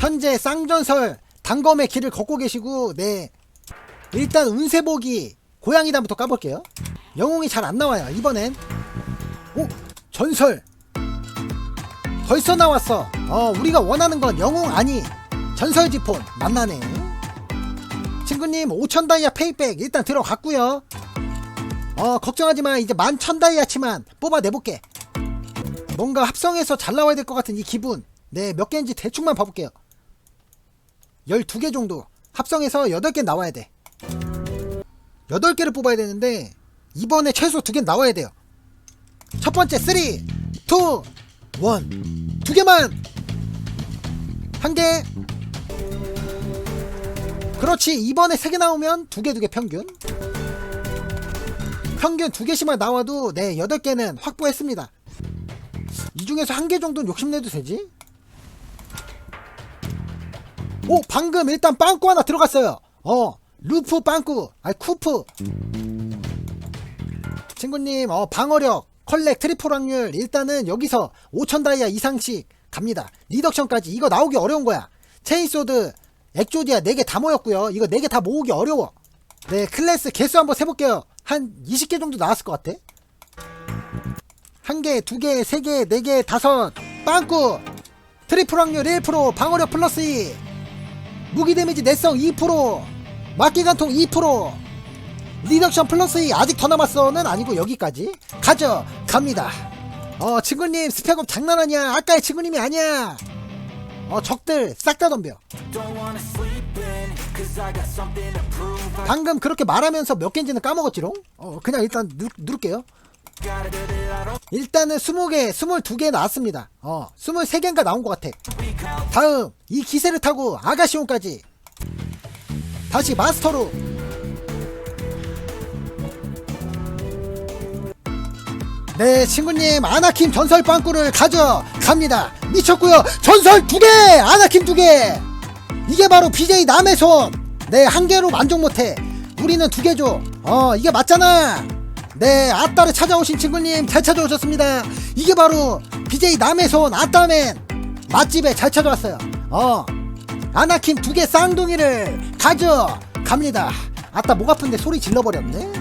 현재 쌍전설 단검의 길을 걷고 계시고 네. 일단 운세보기 고양이단부터 까볼게요. 영웅이 잘 안 나와요 이번엔. 오 전설. 벌써 나왔어. 어 우리가 원하는 건 영웅 아니 전설 지폰 만나네. 친구님 5천 다이아 페이백 일단 들어갔고요. 어 걱정하지마. 이제 11,000 다이아치만 뽑아내볼게. 뭔가 합성해서 잘 나와야 될 것 같은 이 기분. 네 몇 개인지 대충만 봐볼게요 12개 정도 합성해서 8개 나와야 돼. 8개를 뽑아야 되는데 이번에 최소 2개 나와야 돼요. 첫 번째 3 2 1두 개만. 한 개. 그렇지 이번에 3개 나오면 2개 2개 평균. 평균 2개씩만 나와도 네 8개는 확보했습니다. 이 중에서 한 개 정도는 욕심내도 되지? 오 방금 일단 빵꾸 하나 들어갔어요. 어 루프 빵꾸 아니 쿠프. 친구님 어 방어력 컬렉 트리플 확률 일단은 여기서 5천 다이아 이상씩 갑니다. 리덕션까지. 이거 나오기 어려운 거야. 체인소드 엑조디아 4개 다 모였고요. 이거 4개 다 모으기 어려워. 네 클래스 개수 한번 세볼게요. 한 20개 정도 나왔을 것 같아. 한 개, 두 개, 세 개, 네 개, 다섯. 빵꾸! 트리플 확률 1% 방어력 플러스 2 무기 데미지 내성 2% 막기관통 2% 리덕션 플러스 2 아직 더 남았어는 아니고 여기까지 가져 갑니다. 어 친구님 스펙업 장난 아니야 아까의 친구님이 아니야. 어 적들 싹 다 덤벼. 방금 그렇게 말하면서 몇 개인지는 까먹었지롱? 어 그냥 일단 누, 누를게요 일단은 20개 22개 나왔습니다. 어 23개인가 나온 것 같아. 다음 이 기세를 타고 아가시온까지. 다시 마스터로. 네 친구님 아나킴 전설 빵꾸를 가져갑니다. 미쳤고요. 전설 두 개! 아나킴 두 개! 이게 바로 BJ 남의 손 네 한 개로 만족 못해. 우리는 두 개죠 어 이게 맞잖아 네 아따를 찾아오신 친구님 잘 찾아오셨습니다. 이게 바로 BJ 남의 손 아따맨 맛집에 잘 찾아왔어요. 어 아나킴 두 개 쌍둥이를 가져갑니다. 아따 목 아픈데 소리 질러버렸네.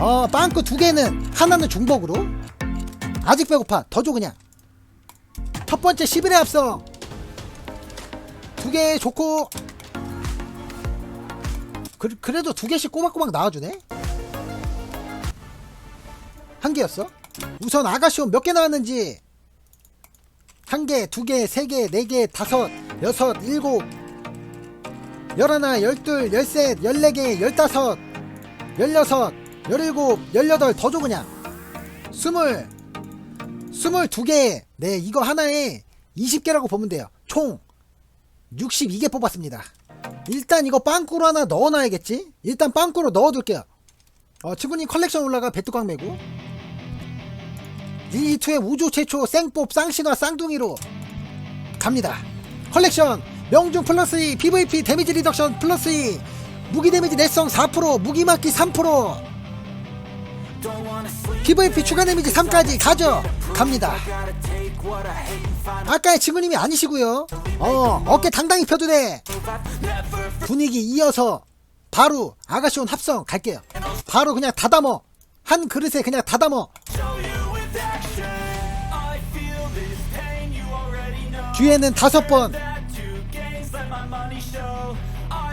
어 빵꾸 두 개는 하나는 중복으로. 아직 배고파. 더 줘 그냥. 첫 번째 11회 합성 두개 좋고 그, 그래도 두 개씩 꼬박꼬박 나와주네 한 개였어 우선 아가시온 몇개 나왔는지 한 개, 두 개, 세 개, 네 개, 다섯, 여섯, 일곱, 열하나, 열둘, 열셋, 열네 개, 열다섯, 열여섯, 열일곱, 열여덟 더 줘 그냥 스물 스물 두 개. 네, 이거 하나에 20개라고 보면 돼요. 총 62개 뽑았습니다. 일단 이거 빵꾸로 하나 넣어놔야겠지? 일단 빵꾸로 넣어둘게요. 어, 친구님 컬렉션 올라가 배뚜광 메고. 1, 2, 2의 우주 최초 생뽑 쌍신화 쌍둥이로 갑니다. 컬렉션 명중 플러스 2, PVP 데미지 리덕션 플러스 2, 무기 데미지 내성 4%, 무기 막기 3%, don't wanna sleep. PVP 추가 데미지 3까지 가져 갑니다. Gotta take what I hate and find 아까의 친구님이 아니시고요. 어 어깨 당당히 펴도 돼. 분위기 이어서 바로 아가씨온 합성 갈게요. 바로 그냥 다 담어. 한 그릇에 그냥 다 담어. 뒤에는 다섯 번.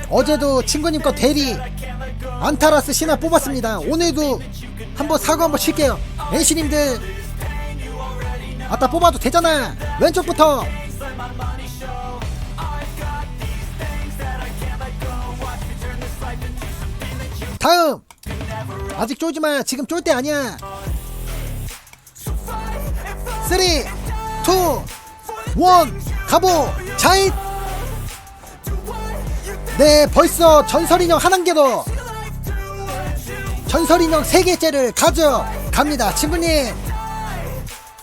어제도 친구님 거 대리. 안타라스 신화 뽑았습니다. 오늘도 한번 사고 한번 칠게요. NC님들 아따 뽑아도 되잖아. 왼쪽부터 다음. 아직 쫄지 마. 지금 쫄 때 아니야. 3 2 1 가보. 자잇. 네, 벌써 전설 인형 한개 더. 전설 인형 세 개째를 가져갑니다. 친구님.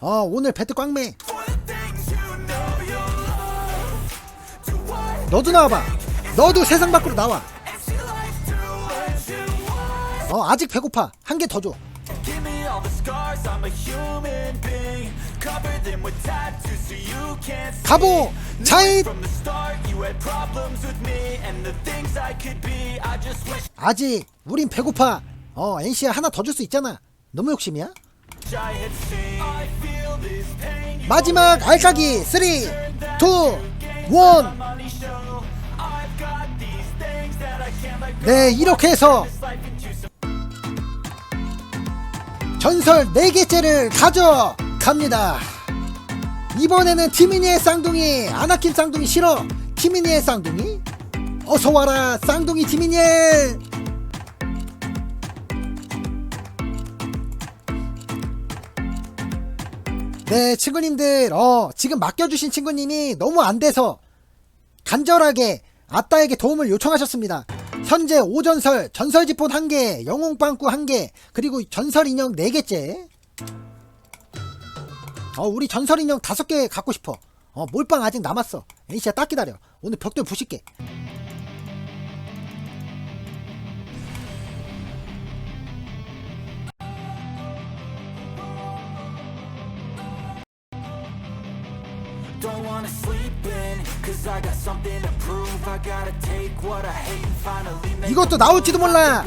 어, 오늘 배트 꽝매. 너도 나와봐. 너도 세상 밖으로 나와. 어, 아직 배고파. 한 개 더 줘. All the scars, I'm a human being. Cover them with tattoos so you can't see. 가보 차이 From the start, you had problems with me and the things I could be. I just wish 아직 우린 배고파 어 NC야 하나 더 줄 수 있잖아 너무 욕심이야? I had seen. I feel this pain. You 마지막 알까기 3 2 1 money show. I've got these things that I can't let go. 네 이렇게 해서 전설 4개째를 가져갑니다. 이번에는 티미니의 쌍둥이 아나킨 쌍둥이 싫어. 티미니의 쌍둥이? 어서와라 쌍둥이 티미니엘! 네 친구님들 어 지금 맡겨주신 친구님이 너무 안돼서 간절하게 아따에게 도움을 요청하셨습니다. 현재 5전설, 전설 지폰 1개, 영웅 빵꾸 1개, 그리고 전설 인형 4개째. 어, 우리 전설 인형 5개 갖고 싶어. 어, 몰빵 아직 남았어. 에이씨야 딱 기다려. 오늘 벽돌 부실게. 이것도 나올지도 몰라.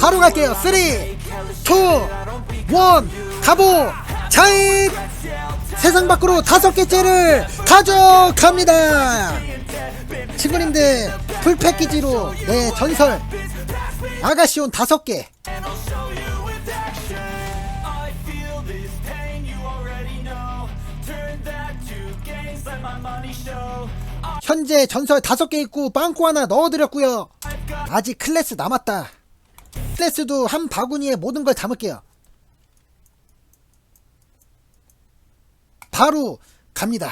바로 갈게요. 3, 2, 1, 가보! 차잇! 세상 밖으로 다섯 개째를 가져갑니다! 친구님들, 풀 패키지로 내 전설 아가씨 온 다섯 개 현재 전설 다섯 개 있고 빵꾸 하나 넣어드렸고요. 아직 클래스 남았다. 클래스도 한 바구니에 모든 걸 담을게요. 바로 갑니다.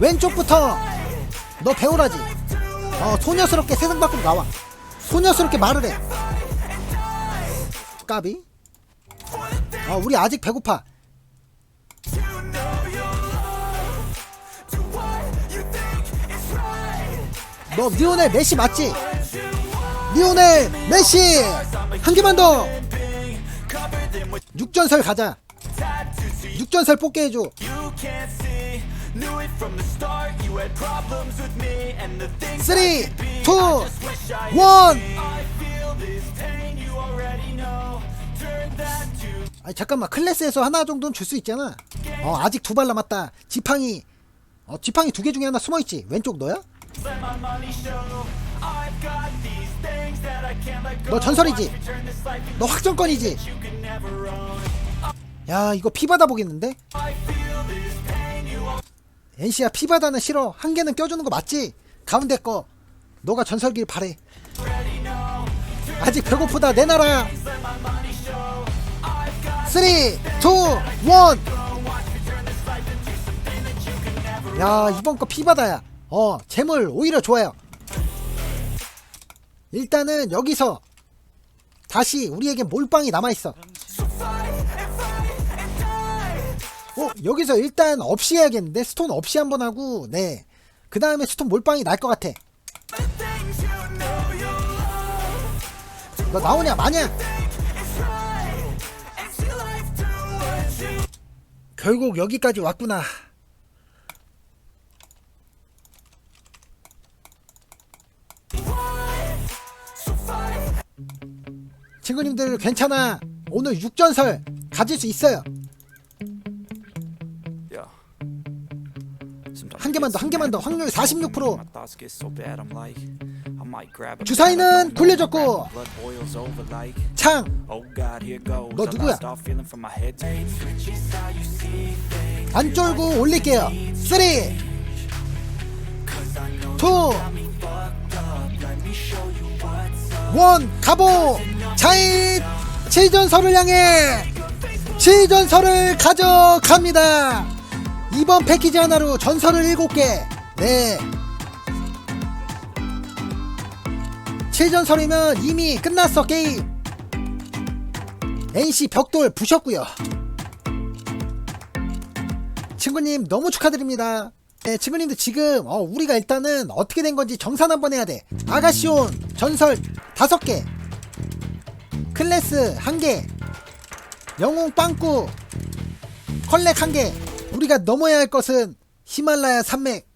왼쪽부터 너 배우라지. 어 소녀스럽게 세상 밖으로 나와. 소녀스럽게 말을 해 까비 어 우리 아직 배고파. 너 리오넬 메시 맞지? 리오넬 메시 한 개만 더 Cover them with 6전설 가자 tattoos so you 6전설 뽑게 해줘. Knew it from the start, you had problems with me and the things 3 2 1 wish I I feel this pain, you already know. Turn that to 아니 잠깐만 클래스에서 하나 정도는 줄 수 있잖아 어 아직 두 발 남았다 지팡이 어 지팡이 두 개 중에 하나 숨어있지 왼쪽 너야? let my money show. I've got these things that I can't let go. 너 전설이지? Turn this life into 너 확정권이지? you can never own. 야 이거 피 받아보겠는데? I feel NC야 피 받아는 싫어. 한 개는 껴주는 거 맞지? 가운데 거. 너가 전설길 바래. 아직 배고프다. I've got 3 2 1야 이번 거 피바다야. 어 재물 오히려 좋아요. 일단은 여기서 다시 우리에게 몰빵이 남아있어 어 여기서 일단 없이 해야겠는데? 스톤 없이 한번 하고 네 그 다음에 스톤 몰빵이 날 것 같아. 너 나오냐 마냐? 결국 여기까지 왔구나. 친구님들 괜찮아. 오늘 6전설 가질 수 있어요 개만 더, 한 개만 더. 확률 46%. My thoughts get so bad, I'm like, I might grab a 주사위는 굴려줬고. 창 oh. 너 누구야? 안 쫄고 올릴게요 3 2 1 가보 차잇 7전설을 향해 7전설을 가져갑니다 이번 패키지 하나로 전설을 7개. 네. 7전설이면 이미 끝났어 게임. NC 벽돌 부셨고요. 친구님 너무 축하드립니다. 네, 친구님들 지금 어, 우리가 일단은 어떻게 된 건지 정산 한번 해야 돼. 아가시온 전설 다섯 개. 클래스 한개. 영웅 빵꾸. 컬렉 한개 우리가 넘어야 할 것은 히말라야 산맥.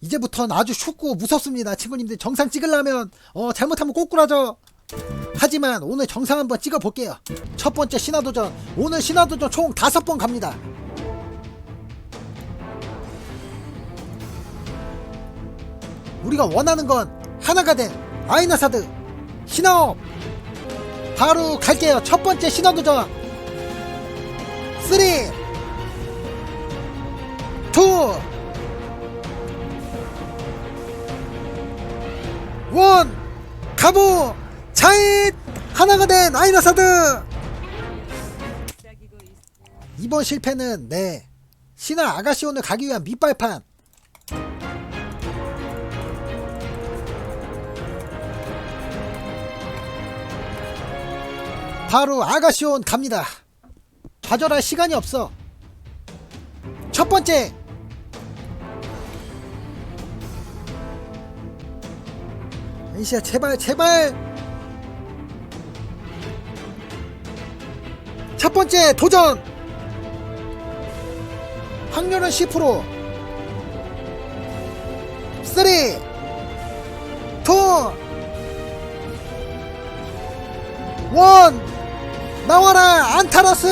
이제부턴 아주 춥고 무섭습니다. 친구님들 정상 찍으려면 어 잘못하면 꼬꾸라져 하지만 오늘 정상 한번 찍어 볼게요. 첫 번째 신화도전. 오늘 신화도전 총 다섯 번 갑니다. 우리가 원하는 건 하나가 된 아이나사드 신화업. 바로 갈게요. 첫 번째 신화도전. 3 2 원. 가보. 자잇. 하나가 된 아이나사드. 이번 실패는 네. 신화 아가시온을 가기 위한 밑발판. 바로 아가시온 갑니다. 좌절할 시간이 없어. 첫 번째 엔시야 제발 제발. 첫 번째 도전. 확률은 10% 3 2 1 나와라 안타라스.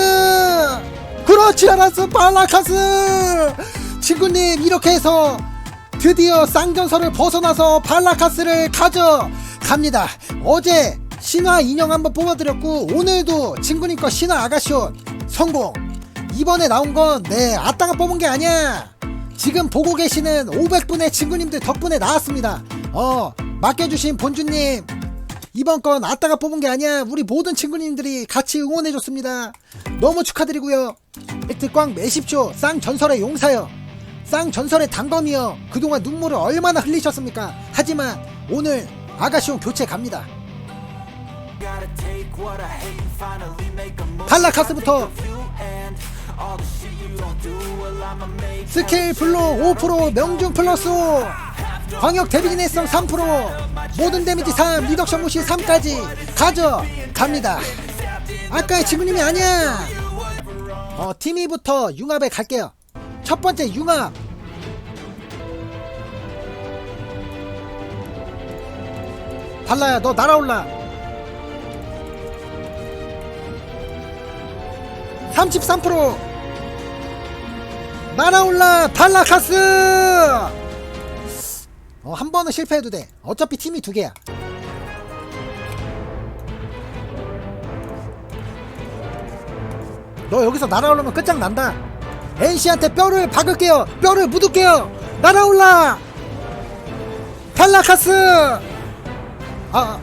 그렇지 않았어 발라카스. 친구님 이렇게 해서 드디어 쌍전설을 벗어나서 발라카스를 가져갑니다. 어제 신화 인형 한번 뽑아드렸고 오늘도 친구님 거 신화 아가쇼 성공. 이번에 나온 건네 아따가 뽑은 게 아니야. 지금 보고 계시는 500분의 친구님들 덕분에 나왔습니다. 어 맡겨주신 본주님. 이번 건 아따가 뽑은 게 아니야. 우리 모든 친구님들이 같이 응원해줬습니다. 너무 축하드리고요. 획득 꽝 매십쇼 쌍전설의 용사여 쌍 전설의 단검이여 그동안 눈물을 얼마나 흘리셨습니까? 하지만 오늘 아가시온 교체 갑니다. 발라카스부터 스킬 블록 5% 명중 플러스 5 광역 데미지 내성 3% 모든 데미지 3 리덕션 무시 3까지 가져 갑니다. 아까의 친구님이 아니야. 어 팀이부터 융합에 갈게요 첫 번째 융합. 발라야 너 날아올라. 33% 날아올라 발라카스! 어, 한 번은 실패해도 돼. 어차피 팀이 두 개야. 너 여기서 날아오르면 끝장난다 NC한테 뼈를 박을게요 뼈를 묻을게요 날아올라 발라카스 아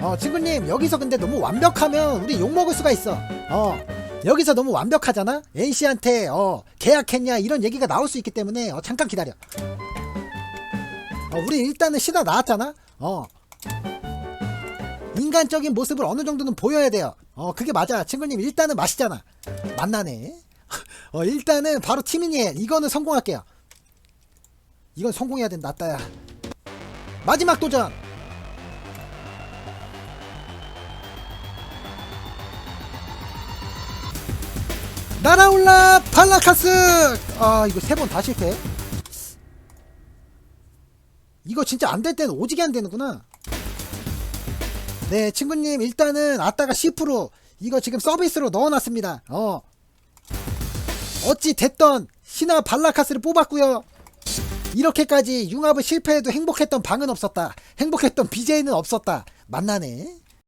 어, 친구님, 여기서 근데 너무 완벽하면 우리 욕먹을 수가 있어. 어, 여기서 너무 완벽하잖아? NC한테, 어, 계약했냐, 이런 얘기가 나올 수 있기 때문에, 어, 잠깐 기다려. 어, 우리 일단은 신화 나왔잖아? 어. 인간적인 모습을 어느 정도는 보여야 돼요. 어, 그게 맞아. 친구님, 일단은 맛있잖아. 만나네. 어, 일단은 바로 티미니엘. 이거는 성공할게요. 이건 성공해야 된다, 따야. 마지막 도전! 날아올라 발라카스 아 이거 세 번 다 실패 이거 진짜 안 될 때는 오지게 안 되는구나 네 친구님 일단은 아따가 10% 이거 지금 서비스로 넣어놨습니다. 어. 어찌 됐던 신화 발라카스를 뽑았고요. 이렇게까지 융합을 실패해도 행복했던 방은 없었다. 행복했던 BJ는 없었다. 만나네